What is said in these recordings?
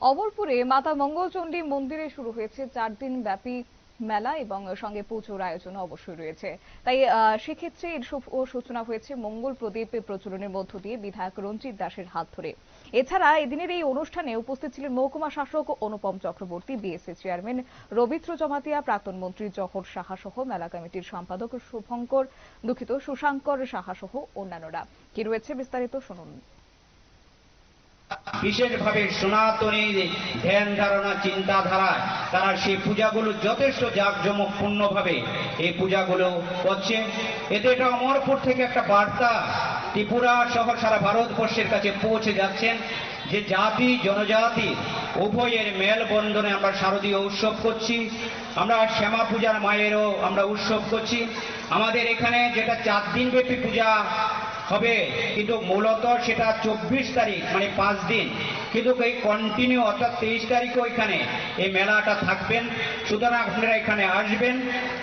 অমরপুরে মাতা মঙ্গলচণ্ডী মন্দিরে শুরু হয়েছে চার দিন ব্যাপী মেলা এবং সঙ্গে পুজোর আয়োজন অবশ্যই রয়েছে। তাই সেক্ষেত্রে এর সূচনা হয়েছে মঙ্গল প্রদীপ প্রচলনের মধ্য দিয়ে বিধায়ক রঞ্জিত দাসের হাত ধরে। এছাড়া এদিনের এই অনুষ্ঠানে উপস্থিত ছিলেন মহকুমা শাসক অনুপম চক্রবর্তী, বিএসসি চেয়ারম্যান রবীন্দ্র জমাতিয়া, প্রাক্তন মন্ত্রী জহর সাহা সহ মেলা কমিটির সম্পাদক শুভঙ্কর, দুঃখিত সুশাঙ্কর সাহা সহ অন্যান্যরা। কি রয়েছে বিস্তারিত শুনুন। বিশেষভাবে সনাতনী ধ্যান ধারণা চিন্তাধারায় তারা সেই পূজাগুলো যথেষ্ট জাঁকজমকপূর্ণভাবে এই পূজাগুলো করছে। এতে এটা অমরপুর থেকে একটা বার্তা ত্রিপুরা সহ সারা ভারতবর্ষের কাছে পৌঁছে যাচ্ছেন যে জাতি, জনজাতি, উভয়ের মেলবন্ধনে আমরা শারদীয় উৎসব করছি। আমরা শ্যামা পূজার মায়েরও আমরা উৎসব করছি। আমাদের এখানে যেটা চার দিনব্যাপী পূজা হবে। কিন্তু মূলত সেটা চব্বিশ তারিখ মানে পাঁচ দিন। কিন্তু এই কন্টিনিউ অর্থাৎ তেইশ তারিখও এখানে এই মেলাটা থাকবেন। সুতরাং আপনারা এখানে আসবেন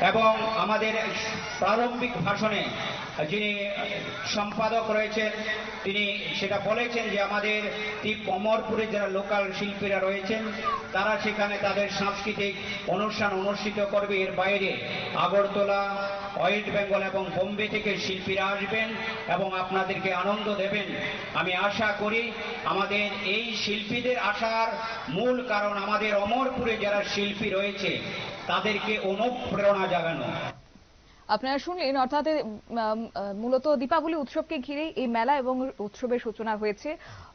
এবং আমাদের প্রারম্ভিক ভাষণে যিনি সম্পাদক রয়েছেন, তিনি সেটা বলেছেন যে আমাদের এই অমরপুরে যারা লোকাল শিল্পীরা রয়েছেন, তারা সেখানে তাদের সাংস্কৃতিক অনুষ্ঠান অনুষ্ঠিত করবে। এর বাইরে আগরতলা ওয়েস্ট বেঙ্গল এবং বোম্বে থেকে শিল্পীরা আসবেন এবং আপনাদেরকে আনন্দ দেবেন। আমি আশা করি আমাদের এই শিল্পীদের আসার মূল কারণ আমাদের অমরপুরে যারা শিল্পী রয়েছে, তাদেরকে অনুপ্রেরণা জাগানো। আপনারা শুনলেন, অর্থাৎ মূলত দীপাবলি উৎসবকে ঘিরেই এই মেলা এবং উৎসবের সূচনা হয়েছে।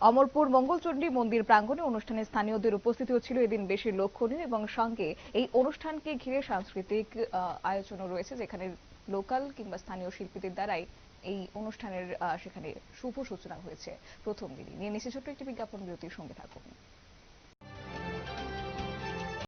অমরপুর মঙ্গলচণ্ডী মন্দির প্রাঙ্গণে অনুষ্ঠানে স্থানীয়দের উপস্থিতিও ছিল। এদিন বেশি লক্ষণীয় এবং সঙ্গে এই অনুষ্ঠানকে ঘিরে সাংস্কৃতিক আয়োজনও রয়েছে, যেখানে লোকাল কিংবা স্থানীয় শিল্পীদের দ্বারাই এই অনুষ্ঠানের সেখানে শুভ সূচনা হয়েছে প্রথম দিনই। নিয়ে নিচে ছোট্ট একটি বিজ্ঞাপন বিরতির সঙ্গে থাকুন।